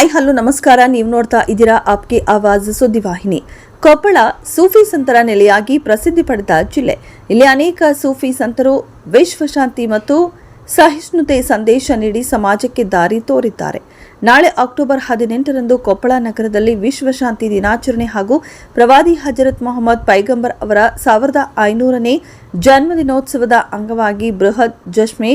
Hi hello ನಮಸ್ಕಾರ. ನೀವು ನೋಡ್ತಾ ಇದ್ದೀರಾ ಆಪ್ಗೆ ಆವಾಜ್ ಸುದ್ದಿವಾಹಿನಿ ಕೊಪ್ಪಳ ಸೂಫಿ ಸಂತರ ನೆಲೆಯಾಗಿ ಪ್ರಸಿದ್ಧಿ ಪಡೆದ ಜಿಲ್ಲೆ. ಇಲ್ಲಿ ಅನೇಕ ಸೂಫಿ ಸಂತರು ವಿಶ್ವಶಾಂತಿ ಮತ್ತು ಸಹಿಷ್ಣುತೆ ಸಂದೇಶ ನೀಡಿ ಸಮಾಜಕ್ಕೆ ದಾರಿ ತೋರಿದ್ದಾರೆ. ನಾಳೆ ಅಕ್ಟೋಬರ್ ಹದಿನೆಂಟರಂದು ಕೊಪ್ಪಳ ನಗರದಲ್ಲಿ ವಿಶ್ವಶಾಂತಿ ದಿನಾಚರಣೆ ಹಾಗೂ ಪ್ರವಾದಿ ಹಜರತ್ ಮೊಹಮ್ಮದ್ ಪೈಗಂಬರ್ ಅವರ ಸಾವಿರದ ಐನೂರನೇ ಜನ್ಮದಿನೋತ್ಸವದ ಅಂಗವಾಗಿ ಬೃಹತ್ ಜಶ್ಮೆ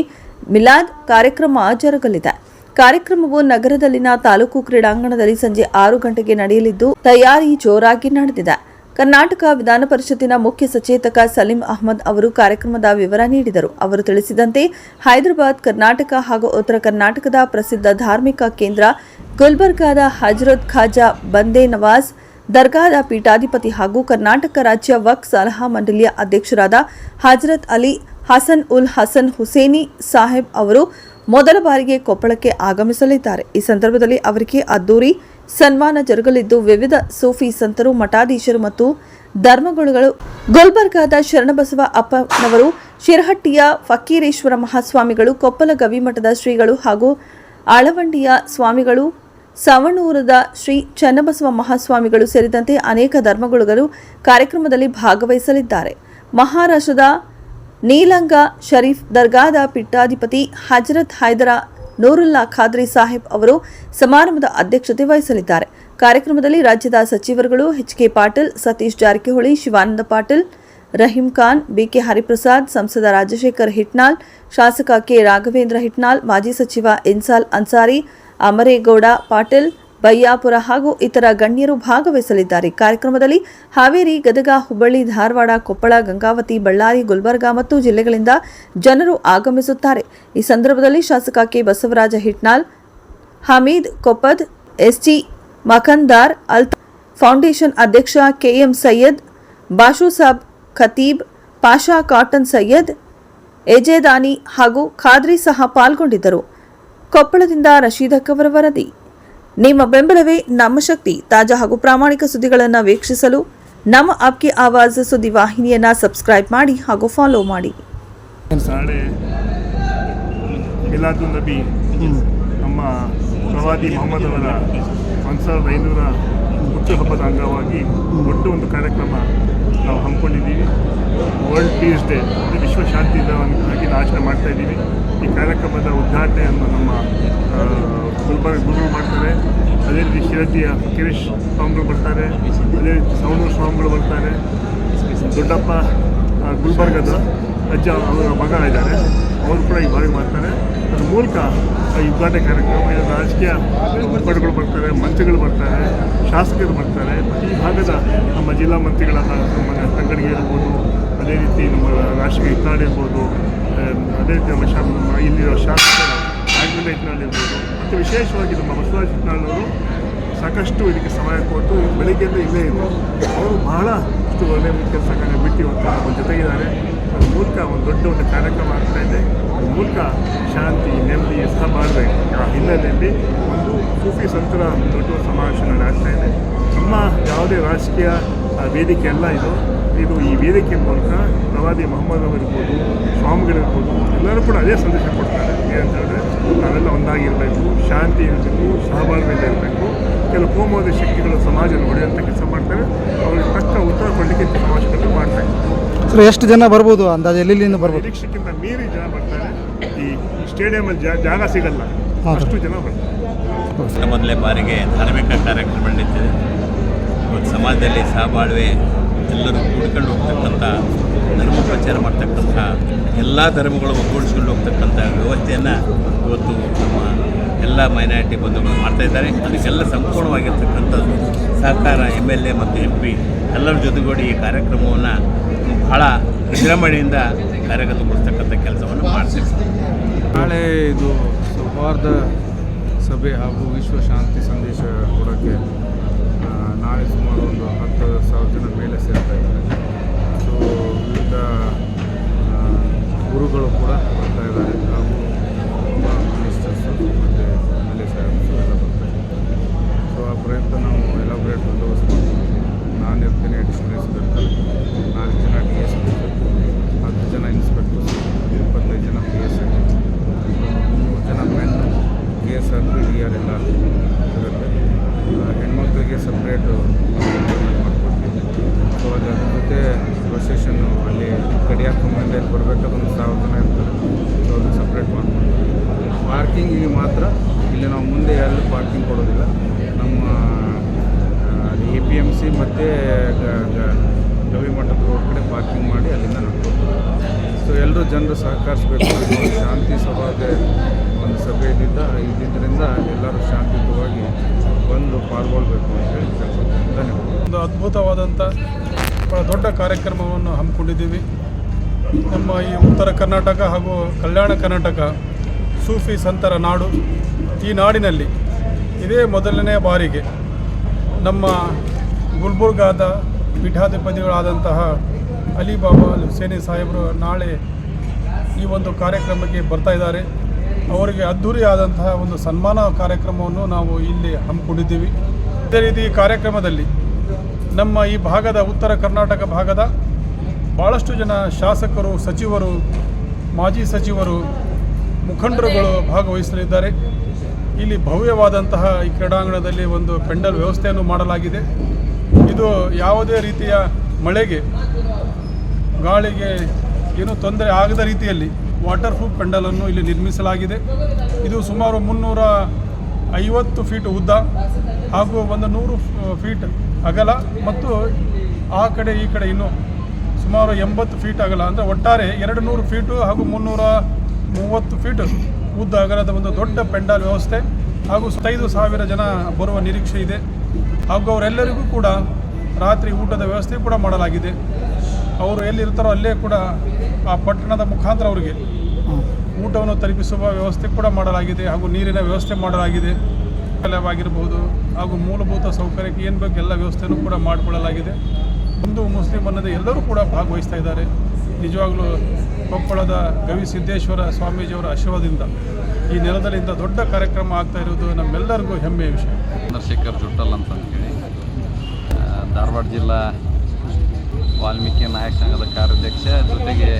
ಮಿಲಾದ್ ಕಾರ್ಯಕ್ರಮ ಜರುಗಲಿದೆ. ಕಾರ್ಯಕ್ರಮವು ನಗರದಲ್ಲಿನ ತಾಲೂಕು ಕ್ರೀಡಾಂಗಣದಲ್ಲಿ ಸಂಜೆ ಆರು ಗಂಟೆಗೆ ನಡೆಯಲಿದ್ದು, ತಯಾರಿ ಜೋರಾಗಿ ನಡೆದಿದೆ. ಕರ್ನಾಟಕ ವಿಧಾನ ಪರಿಷತ್ತಿನ ಮುಖ್ಯ ಸಚೇತಕ ಸಲೀಂ ಅಹಮದ್ ಅವರು ಕಾರ್ಯಕ್ರಮದ ವಿವರ ನೀಡಿದರು. ಅವರು ತಿಳಿಸಿದಂತೆ, ಹೈದರಾಬಾದ್, ಕರ್ನಾಟಕ ಹಾಗೂ ಉತ್ತರ ಕರ್ನಾಟಕದ ಪ್ರಸಿದ್ಧ ಧಾರ್ಮಿಕ ಕೇಂದ್ರ ಗುಲ್ಬರ್ಗಾದ ಹಜರತ್ ಖಾಜಾ ಬಂದೇ ನವಾಜ್, ದರ್ಗಾದ ಪೀಠಾಧಿಪತಿ ಹಾಗೂ ಕರ್ನಾಟಕ ರಾಜ್ಯ ವಕ್ ಸಲಹಾ ಮಂಡಳಿಯ ಅಧ್ಯಕ್ಷರಾದ ಹಜರತ್ ಅಲಿ, ಹಸನ್ ಉಲ್ ಹಸನ್ ಹುಸೇನಿ ಸಾಹೇಬ್ ಅವರು ಮೊದಲ ಬಾರಿಗೆ ಕೊಪ್ಪಳಕ್ಕೆ ಆಗಮಿಸಲಿದ್ದಾರೆ. ಈ ಸಂದರ್ಭದಲ್ಲಿ ಅವರಿಗೆ ಅದ್ದೂರಿ ಸನ್ಮಾನ ಜರುಗಲಿದ್ದು, ವಿವಿಧ ಸೂಫಿ ಸಂತರು, ಮಠಾಧೀಶರು ಮತ್ತು ಧರ್ಮಗುರುಗಳು. ಗುಲ್ಬರ್ಗಾದ ಶರಣಬಸವ ಅಪ್ಪನವರು, ಶಿರಹಟ್ಟಿಯ ಫಕ್ಕೀರೇಶ್ವರ ಮಹಾಸ್ವಾಮಿಗಳು, ಕೊಪ್ಪಲ ಗವಿಮಠದ ಶ್ರೀಗಳು ಹಾಗೂ ಆಳವಂಡಿಯ ಸ್ವಾಮಿಗಳು, ಸವಣೂರದ ಶ್ರೀ ಚನ್ನಬಸವ ಮಹಾಸ್ವಾಮಿಗಳು ಸೇರಿದಂತೆ ಅನೇಕ ಧರ್ಮಗುರುಗಳು ಕಾರ್ಯಕ್ರಮದಲ್ಲಿ ಭಾಗವಹಿಸಲಿದ್ದಾರೆ. ಮಹಾರಾಷ್ಟ್ರದ ನೀಲಂಗ ಶರೀಫ್ ದರ್ಗಾದ ಪೀಠಾಧಿಪತಿ ಹಜರತ್ ಹೈದರ ನೂರುಲ್ಲಾ ಖಾದ್ರಿ ಸಾಹೇಬ್ ಅವರು ಸಮಾರಂಭದ ಅಧ್ಯಕ್ಷತೆ ವಹಿಸಲಿದ್ದಾರೆ. ಕಾರ್ಯಕ್ರಮದಲ್ಲಿ ರಾಜ್ಯದ ಸಚಿವರುಗಳು H K Patil, Satish Jarkiholi, Shivananda Patil, Rahim Khan, B K Hariprasad, ಸಂಸದ ರಾಜಶೇಖರ್ ಹಿಟ್ನಾಲ್ ಶಾಸಕ ಕೆ ರಾಘವೇಂದ್ರ ಹಿಟ್ನಾಲ್ ಮಾಜಿ ಸಚಿವ ಇನ್ಸಾಲ್ ಅನ್ಸಾರಿ, ಅಮರೇಗೌಡ ಪಾಟೀಲ್ ಬಯ್ಯಾಪುರ ಹಾಗೂ ಇತರ ಗಣ್ಯರು ಭಾಗವಹಿಸಲಿದ್ದಾರೆ. ಕಾರ್ಯಕ್ರಮದಲ್ಲಿ ಹಾವೇರಿ, ಗದಗ, ಹುಬ್ಬಳ್ಳಿ, ಧಾರವಾಡ, ಕೊಪ್ಪಳ, ಗಂಗಾವತಿ, ಬಳ್ಳಾರಿ, ಗುಲ್ಬರ್ಗಾ ಮತ್ತು ಜಿಲ್ಲೆಗಳಿಂದ ಜನರು ಆಗಮಿಸುತ್ತಾರೆ. ಈ ಸಂದರ್ಭದಲ್ಲಿ ಶಾಸಕ K. Basavaraja Hitnal Hameed Koppad S T Makandar Al foundation ಅಧ್ಯಕ್ಷ K M Syed Bashu Sab Khatib, Pasha cotton Syed, ಎಜೆದಾನಿ ಹಾಗೂ ಖಾದ್ರಿ ಸಹ ಪಾಲ್ಗೊಂಡಿದ್ದರು. ಕೊಪ್ಪಳದಿಂದ ರಶೀದಕ್ಕವರ ವರದಿ. ನಿಮ್ಮ ಬೆಂಬಲವೇ ನಮ್ಮ ಶಕ್ತಿ. ತಾಜಾ ಹಾಗೂ ಪ್ರಾಮಾಣಿಕ ಸುದ್ದಿಗಳನ್ನು ವೀಕ್ಷಿಸಲು ನಮ್ಮ ಅಪ್ಕಿ ಆವಾಜ್ ಸುದ್ದಿ ವಾಹಿನಿಯನ್ನು ಸಬ್ಸ್ಕ್ರೈಬ್ ಮಾಡಿ ಹಾಗೂ ಫಾಲೋ ಮಾಡಿ. ನಾಳೆ ಮಿಲಾದು ನಬಿ, ನಮ್ಮ ಪ್ರವಾದಿ ಮೊಹಮ್ಮದ್ ಅವರ ಒಂದು ಸಾವಿರದ ಐನೂರ ಹುಟ್ಟುಹಬ್ಬದ ಅಂಗವಾಗಿ ಒಟ್ಟು ಒಂದು ಕಾರ್ಯಕ್ರಮ ಪೀಸ್ ಡೇ ಅಂದರೆ ವಿಶ್ವ ಶಾಂತಿ ದಿನವಾಗಿ ನಾವು ಆಚರಣೆ ಮಾಡ್ತಾ ಇದ್ದೀವಿ. ಈ ಕಾರ್ಯಕ್ರಮದ ಉದ್ಘಾಟನೆಯನ್ನು ನಮ್ಮ ಗುಲ್ಬರ್ಗ ಗುರುಗಳು ಮಾಡ್ತಾರೆ. ಅದೇ ರೀತಿ ಶಿರತಿಯ ಕಿರೀಶ್ ಸ್ವಾಮಿಗಳು ಬರ್ತಾರೆ. ಅದೇ ರೀತಿ ಸವಣೂರು ಸ್ವಾಮಿಗಳು ಬರ್ತಾರೆ. ದೊಡ್ಡಪ್ಪ ಗುಲ್ಬರ್ಗದ ಅಜ್ಜ ಅವರ ಮಗ ಇದ್ದಾರೆ. ಅವರು ಕೂಡ ಈ ಬಾರಿ ಮಾಡ್ತಾರೆ ಅದ್ರ ಮೂಲಕ ಈ ಉದ್ಘಾಟನೆ ಕಾರ್ಯಕ್ರಮ ರಾಜಕೀಯ ಮುಖಂಡಗಳು ಬರ್ತಾರೆ, ಮಂತ್ರಿಗಳು ಬರ್ತಾರೆ, ಶಾಸಕರು ಬರ್ತಾರೆ. ಈ ಭಾಗದ ನಮ್ಮ ಜಿಲ್ಲಾ ಮಂತ್ರಿಗಳ ತಂಗಡಿಗೆ ಇರ್ಬೋದು ಅದೇ ರೀತಿ ನಮ್ಮ ರಾಷ್ಟ್ರೀಯ ಹಿಟ್ನಾಡ್ ಇರ್ಬೋದು ಅದೇ ರೀತಿ ನಮ್ಮ ಶಾ ಇಲ್ಲಿರೋ ಶಾಸಕರು ರಾಘವೇಂದ್ರ ಹಿಟ್ನಾಳ್ ಇರ್ಬೋದು ಮತ್ತು ವಿಶೇಷವಾಗಿ ನಮ್ಮ ಬಸವರಾಜ ಹಿಟ್ನಾಳವರು ಸಾಕಷ್ಟು ಇದಕ್ಕೆ ಸಮಯ ಕೊಟ್ಟು ಬೆಳಿಗ್ಗೆಯಿಂದ ಇಲ್ಲೇ ಇದ್ದರು ಅವರು ಬಹಳ ಅಷ್ಟು ಒಳ್ಳೆಯ ಕೆಲಸ ಕಾರ್ಯ ಬಿಟ್ಟು ಇವತ್ತು ನಮ್ಮ ಜೊತೆಗಿದ್ದಾರೆ. ಅದ್ರ ಮೂಲಕ ಒಂದು ದೊಡ್ಡ ಒಂದು ಕಾರ್ಯಕ್ರಮ ಆಗ್ತಾ ಇದೆ. ಅದ್ರ ಮೂಲಕ ಶಾಂತಿ, ನೆಮ್ಮದಿ ಸಹಬಾಳ್ವೆ ಆ ಹಿನ್ನೆಲೆಯಲ್ಲಿ ಒಂದು ಸೂಫಿ ಸಂತರ ದೊಡ್ಡ ಸಮಾವೇಶ ನಡೆಸ್ತಾ ಇದೆ. ನಮ್ಮ ಯಾವುದೇ ರಾಜಕೀಯ ವೇದಿಕೆ ಅಲ್ಲ ಇದು. ಇದು ಈ ವೇದಿಕೆ ಮೂಲಕ ಪ್ರವಾದಿ ಮೊಹಮ್ಮದ್ ಅವರಿರ್ಬೋದು ಸ್ವಾಮಿಗಳಿರ್ಬೋದು ಎಲ್ಲರೂ ಕೂಡ ಅದೇ ಸಂದೇಶ ಕೊಡ್ತಾರೆ. ಏನಂತಂದರೆ ಹೇಳಿದ್ರೆ ನಾವೆಲ್ಲ ಒಂದಾಗಿರಬೇಕು ಶಾಂತಿ ಇರಬೇಕು ಸಹಬಾಳ್ವೆಯಿಂದ ಇರಬೇಕು. ಕೆಲವು ಕೋಮವಾದ ಶಕ್ತಿಗಳು ಸಮಾಜದಲ್ಲಿ ಹೊಡೆಯುವಂಥ ಕೆಲಸ ಮಾಡ್ತವೆ ಅವರಿಗೆ ತಕ್ಕ ಉತ್ತರ ಕೊಡಲಿಕ್ಕೆ ಸಮಾಜಗಳನ್ನು ಮಾಡ್ತಾ ಇದ್ದಾರೆ. ಸರ್ ಎಷ್ಟು ಜನ ಬರ್ಬೋದು? ಅಂದಾಜು ಎಲ್ಲಿಂದ ಬರ್ಬೋದು? ನಿರೀಕ್ಷೆಗಿಂತ ಮೀರಿ ಜನ ಬರ್ತಾರೆ. ಈ ಸ್ಟೇಡಿಯಮಲ್ಲಿ ಜಾ ಜಾಗ ಸಿಗಲ್ಲ. ಅಷ್ಟು ಜನ ಬರ್ತಾರೆ. ಮೊದಲೇ ಬಾರಿಗೆ ಧಾರ್ಮಿಕ ಕಾರ್ಯಕ್ರಮ ನಡೀತಿದೆ ಇವತ್ತು ಸಮಾಜದಲ್ಲಿ ಸಹಬಾಳ್ವೆ ಎಲ್ಲರೂ ಕೂಡ್ಕೊಂಡು ಹೋಗ್ತಕ್ಕಂಥ ಧರ್ಮ ಪ್ರಚಾರ ಮಾಡ್ತಕ್ಕಂಥ ಎಲ್ಲ ಧರ್ಮಗಳು ಒಗ್ಗೂಡಿಸ್ಕೊಂಡು ಹೋಗ್ತಕ್ಕಂಥ ವ್ಯವಸ್ಥೆಯನ್ನು ಇವತ್ತು ನಮ್ಮ ಎಲ್ಲ ಮೈನಾರಿಟಿ ಬಂಧುಗಳು ಮಾಡ್ತಾ ಇದ್ದಾರೆ. ಅದಕ್ಕೆಲ್ಲ ಸಂಪೂರ್ಣವಾಗಿರ್ತಕ್ಕಂಥದ್ದು ಸರ್ಕಾರ ಎಂ ಎಲ್ ಎ ಮತ್ತು ಎಂ ಪಿ ಎಲ್ಲರ ಜೊತೆಗೂಡಿ ಈ ಕಾರ್ಯಕ್ರಮವನ್ನು ಬಹಳ ವಿಜೃಂಭಣೆಯಿಂದ ಕಾರ್ಯಗತಗೊಳಿಸ್ತಕ್ಕಂಥ ಕೆಲಸವನ್ನು ಮಾಡ್ತೀವಿ ನಾಳೆ ಇದು ಸೌಹಾರ್ದ ಸಭೆ ಹಾಗೂ ವಿಶ್ವ ಶಾಂತಿ ಸಂದೇಶ ಕೊಡೋಕ್ಕೆ ನಾಳೆ ಸುಮಾರು ಒಂದು ಹತ್ತು ಸಾವಿರ ಜನ ಮೇಲೆ ಸೇರ್ತಾ ಇದ್ದಾರೆ. ಸೊ ವಿವಿಧ ಗುರುಗಳು ಕೂಡ ಬರ್ತಾ ಇದ್ದಾರೆ. ಹಾಗೂ ಮಿನಿಸ್ಟರ್ಸು ಮತ್ತು ಎಂ ಎಲ್ ಎ ಸಾಹೇಬ್ಸು ಎಲ್ಲ ಬರ್ತಾ ಇದ್ದಾರೆ. ಸೊ ಆ ಪ್ರಯತ್ನ ನಾವು ಎಲಾಬ್ರೇಟ್ ಬಂದೋಬಸ್ತು ಮಾಡ್ತೀವಿ. ನಾನು ಇರ್ತೀನಿ ಅಡಿಷನಲ್ ಇನ್ಸ್ಪೆಕ್ಟರ್ ನಾಲ್ಕು ಜನ ಡಿ ಎಸ್ ಪಿ ಹತ್ತು ಜನ ಇನ್ಸ್ಪೆಕ್ಟರ್ ಇಪ್ಪತ್ತೈದು ಜನ ಪಿ ಎಸ್ ಐ ಮೂರು ಜನ men K S R P D R ಎಲ್ಲ ಇರುತ್ತೆ ಸಪ್ರೇಟು ಮಾಡ್ಕೊಡ್ತೀವಿ ಸೊ ಅದ್ರ ಜೊತೆ ಪ್ರೊಸೆಷನ್ನು ಅಲ್ಲಿ ಕಡಿಯಾಕೊಂಬಂದು ಇಲ್ಲಿ ಬರಬೇಕಾದ್ರೆ ಒಂದು ಸಾವಿರ ಜನ ಇರ್ತಾರೆ ಸೊ ಅದು ಸಪ್ರೇಟ್ ಮಾಡ್ಕೊಡ್ತೀವಿ ಪಾರ್ಕಿಂಗಿಗೆ ಮಾತ್ರ ಇಲ್ಲಿ ನಾವು ಮುಂದೆ ಎಲ್ಲೂ ಪಾರ್ಕಿಂಗ್ ಕೊಡೋದಿಲ್ಲ. ನಮ್ಮ ಎ ಪಿ ಎಂ ಸಿ ಮತ್ತು ಗವಿ ಮಠದ ರೋಡ್ ಕಡೆ ಪಾರ್ಕಿಂಗ್ ಮಾಡಿ ಅಲ್ಲಿಂದ ನಡ್ಕೊಂಡು ಸೊ ಎಲ್ಲರೂ ಜನರು ಸಹಕರಿಸಬೇಕು. ಶಾಂತಿ ಸಭಾಗೆ ಒಂದು ಸಭೆ ಇದ್ದಿದ್ದ, ಇದ್ದಿದ್ದರಿಂದ ಎಲ್ಲರೂ ಶಾಂತಿಯುತವಾಗಿ ಬಂದು ಪಾಲ್ಗೊಳ್ಬೇಕು ಅಂತ ಹೇಳಿ ಧನ್ಯವಾದ ಒಂದು ಅದ್ಭುತವಾದಂಥ ಭಾಳ ದೊಡ್ಡ ಕಾರ್ಯಕ್ರಮವನ್ನು ಹಮ್ಮಿಕೊಂಡಿದ್ದೀವಿ. ನಮ್ಮ ಈ ಉತ್ತರ ಕರ್ನಾಟಕ ಹಾಗೂ ಕಲ್ಯಾಣ ಕರ್ನಾಟಕ ಸೂಫಿ ಸಂತರ ನಾಡು ಈ ನಾಡಿನಲ್ಲಿ ಇದೇ ಮೊದಲನೇ ಬಾರಿಗೆ ನಮ್ಮ ಗುಲ್ಬರ್ಗಾದ ಪೀಠಾಧಿಪತಿಗಳಾದಂತಹ ಅಲಿಬಾಬಾ ಸೇನೆ ಹುಸೇನಿ ಸಾಹೇಬರು ನಾಳೆ ಈ ಒಂದು ಕಾರ್ಯಕ್ರಮಕ್ಕೆ ಬರ್ತಾ ಇದ್ದಾರೆ. ಅವರಿಗೆ ಅದ್ಧೂರಿಯಾದಂತಹ ಒಂದು ಸನ್ಮಾನ ಕಾರ್ಯಕ್ರಮವನ್ನು ನಾವು ಇಲ್ಲಿ ಹಮ್ಮಿಕೊಂಡಿದ್ದೀವಿ. ಅದೇ ರೀತಿ ಈ ಕಾರ್ಯಕ್ರಮದಲ್ಲಿ ನಮ್ಮ ಈ ಭಾಗದ ಉತ್ತರ ಕರ್ನಾಟಕ ಭಾಗದ ಭಾಳಷ್ಟು ಜನ ಶಾಸಕರು, ಸಚಿವರು, ಮಾಜಿ ಸಚಿವರು ಮುಖಂಡರುಗಳು ಭಾಗವಹಿಸಲಿದ್ದಾರೆ. ಇಲ್ಲಿ ಭವ್ಯವಾದಂತಹ ಈ ಕ್ರೀಡಾಂಗಣದಲ್ಲಿ ಒಂದು ಪೆಂಡಲ್ ವ್ಯವಸ್ಥೆಯನ್ನು ಮಾಡಲಾಗಿದೆ. ಇದು ಯಾವುದೇ ರೀತಿಯ ಮಳೆಗೆ ಗಾಳಿಗೆ ಏನೂ ತೊಂದರೆ ಆಗದ ರೀತಿಯಲ್ಲಿ ವಾಟರ್ ಪ್ರೂಫ್ ಪೆಂಡಲನ್ನು ಇಲ್ಲಿ ನಿರ್ಮಿಸಲಾಗಿದೆ. ಇದು ಸುಮಾರು ಮುನ್ನೂರ ಐವತ್ತು ಫೀಟ್ ಉದ್ದ ಹಾಗೂ ಒಂದು ನೂರು ಫೀಟ್ ಅಗಲ ಮತ್ತು ಆ ಕಡೆ ಈ ಕಡೆ ಇನ್ನೂ ಸುಮಾರು ಎಂಬತ್ತು ಫೀಟ್ ಅಗಲ. ಅಂದರೆ ಒಟ್ಟಾರೆ ಎರಡು ನೂರು ಫೀಟು ಹಾಗೂ ಮುನ್ನೂರ ಮೂವತ್ತು ಫೀಟ್ ಉದ್ದ ಅಗಲದ ಒಂದು ದೊಡ್ಡ ಪೆಂಡಾಲ್ ವ್ಯವಸ್ಥೆ ಹಾಗೂ ಐದು ಸಾವಿರ ಜನ ಬರುವ ನಿರೀಕ್ಷೆ ಇದೆ. ಹಾಗೂ ಅವರೆಲ್ಲರಿಗೂ ಕೂಡ ರಾತ್ರಿ ಊಟದ ವ್ಯವಸ್ಥೆ ಕೂಡ ಮಾಡಲಾಗಿದೆ. ಅವರು ಎಲ್ಲಿರ್ತಾರೋ ಅಲ್ಲೇ ಕೂಡ ಆ ಪಟ್ಟಣದ ಮುಖಾಂತರ ಅವರಿಗೆ ಊಟವನ್ನು ತಲುಪಿಸುವ ವ್ಯವಸ್ಥೆ ಕೂಡ ಮಾಡಲಾಗಿದೆ ಹಾಗೂ ನೀರಿನ ವ್ಯವಸ್ಥೆ ಮಾಡಲಾಗಿದೆ. ಆಗಿರಬಹುದು ಹಾಗೂ ಮೂಲಭೂತ ಸೌಕರ್ಯಕ್ಕೆ ಏನು ಬೇಕು ಎಲ್ಲ ವ್ಯವಸ್ಥೆಯನ್ನು ಕೂಡ ಮಾಡಿಕೊಳ್ಳಲಾಗಿದೆ. ಹಿಂದೂ, ಮುಸ್ಲಿಂ ಅನ್ನದೇ ಎಲ್ಲರೂ ಕೂಡ ಭಾಗವಹಿಸ್ತಾ ಇದ್ದಾರೆ. ನಿಜವಾಗ್ಲೂ ಕೊಪ್ಪಳದ ಗವಿ ಸಿದ್ದೇಶ್ವರ ಸ್ವಾಮೀಜಿಯವರ ಆಶೀರ್ವಾದದಿಂದ ಈ ನೆಲದಲ್ಲಿ ಇಂಥ ದೊಡ್ಡ ಕಾರ್ಯಕ್ರಮ ಆಗ್ತಾ ಇರೋದು ನಮ್ಮೆಲ್ಲರಿಗೂ ಹೆಮ್ಮೆಯ ವಿಷಯ. ಚಂದ್ರಶೇಖರ್ ಜುಟ್ಟಲ್ ಅಂತ ಹೇಳಿ ಧಾರವಾಡ ಜಿಲ್ಲಾ ವಾಲ್ಮೀಕಿ ನಾಯಕ ಸಂಘದ ಕಾರ್ಯಾಧ್ಯಕ್ಷ, ಜೊತೆಗೆ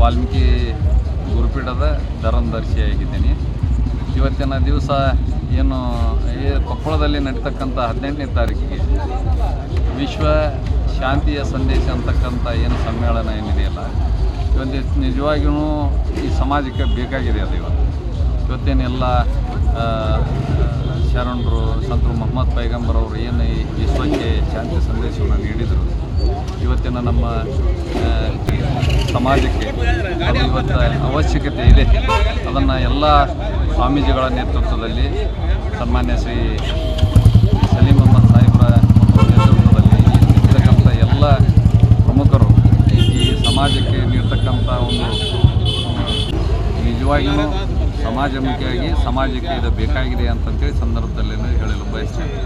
ವಾಲ್ಮೀಕಿ ಗುರುಪೀಠದ ಧರ್ಮದರ್ಶಿಯಾಗಿದ್ದೀನಿ ಇವತ್ತಿನ ದಿವಸ ಏನು, ಈ ಕೊಪ್ಪಳದಲ್ಲಿ ನಡೀತಕ್ಕಂಥ ಹದಿನೆಂಟನೇ ತಾರೀಕಿಗೆ ವಿಶ್ವ ಶಾಂತಿಯ ಸಂದೇಶ ಅಂತಕ್ಕಂಥ ಏನು ಸಮ್ಮೇಳನ ಏನಿದೆಯಲ್ಲ, ಇವತ್ತು ನಿಜವಾಗಿಯೂ ಈ ಸಮಾಜಕ್ಕೆ ಬೇಕಾಗಿದೆ ಅದು ಇವತ್ತು. ಇವತ್ತೇನೆಲ್ಲ ಶರಣರು, ಸಂತರು ಮೊಹಮ್ಮದ್ ಪೈಗಂಬರ್ ಅವರು ಏನು ಈ ವಿಶ್ವಕ್ಕೆ ಶಾಂತಿ ಸಂದೇಶವನ್ನು ನೀಡಿದರು, ಇವತ್ತಿನ ನಮ್ಮ ಸಮಾಜಕ್ಕೆ, ಅದು ಇವತ್ತು ಅವಶ್ಯಕತೆ ಇದೆ. ಅದನ್ನು ಎಲ್ಲ ಸ್ವಾಮೀಜಿಗಳ ನೇತೃತ್ವದಲ್ಲಿ ಸನ್ಮಾನ್ಯ ಶ್ರೀ ಸಲೀಂ ಅಹಮದ್ ಸಾಹೇಬರ ಒಂದು ನೇತೃತ್ವದಲ್ಲಿ ಇರ್ತಕ್ಕಂಥ ಎಲ್ಲ ಪ್ರಮುಖರು ಈ ಸಮಾಜಕ್ಕೆ ನೀಡ್ತಕ್ಕಂಥ ಒಂದು ನಿಜವಾಗಿಯೂ ಸಮಾಜಮುಖಿಯಾಗಿ ಸಮಾಜಕ್ಕೆ ಇದು ಬೇಕಾಗಿದೆ ಅಂತಂತೇಳಿ ಸಂದರ್ಭದಲ್ಲಿ ಹೇಳಲು ಬಯಸ್ತೇನೆ.